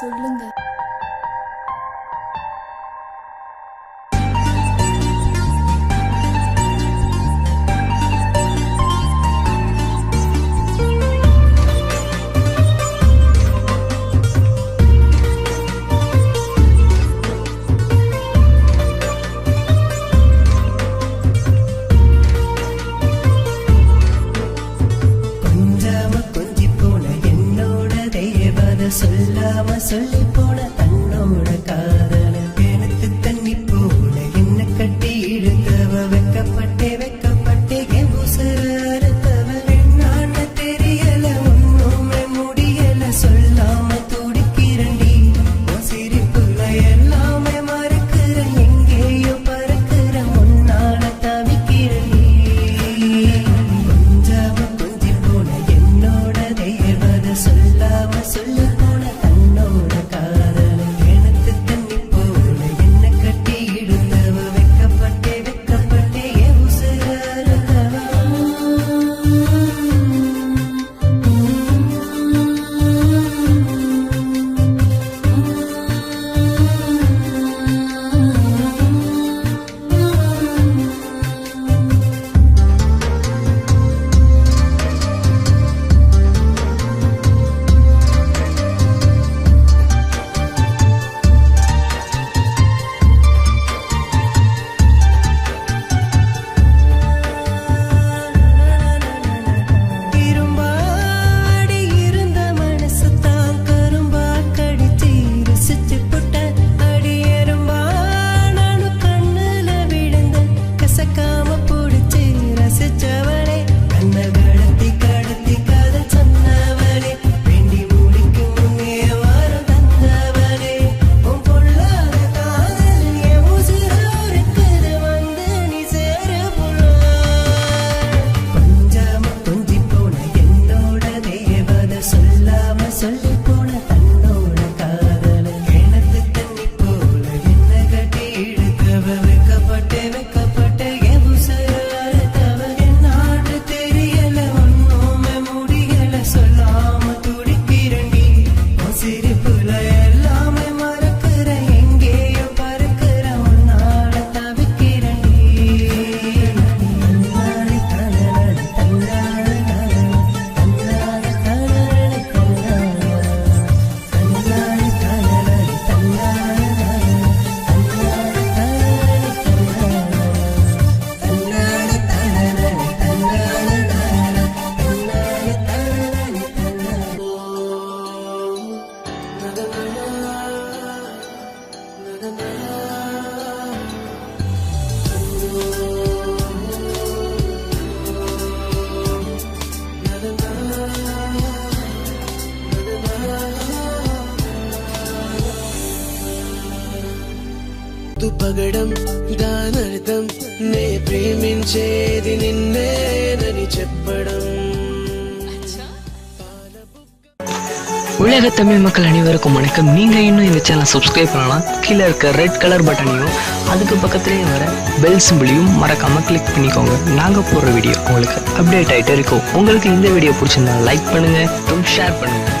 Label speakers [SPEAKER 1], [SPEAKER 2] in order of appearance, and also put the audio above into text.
[SPEAKER 1] சொல்லுங்கள் சொல்லாம சொல்லி போன தன்னோட காதல
[SPEAKER 2] பகடம் పగడం దానర్థం నే ప్రేమించేది నిన్నేనని செப்படம்.
[SPEAKER 3] உலக தமிழ் மக்கள் அனைவருக்கும் வணக்கம். நீங்கள் இன்னும் இந்த சேனல் சப்ஸ்கிரைப் பண்ணலாம் கீழே இருக்க ரெட் கலர் பட்டனையும் அதுக்கு பக்கத்துலேயும் வர பெல் சிம்பிளையும் மறக்காமல் கிளிக் பண்ணிக்கோங்க. நாங்கள் போடுற வீடியோ உங்களுக்கு அப்டேட் ஆகிட்டே இருக்கும். உங்களுக்கு இந்த வீடியோ பிடிச்சிருந்தா லைக் பண்ணுங்கள் மற்றும் ஷேர் பண்ணுங்கள்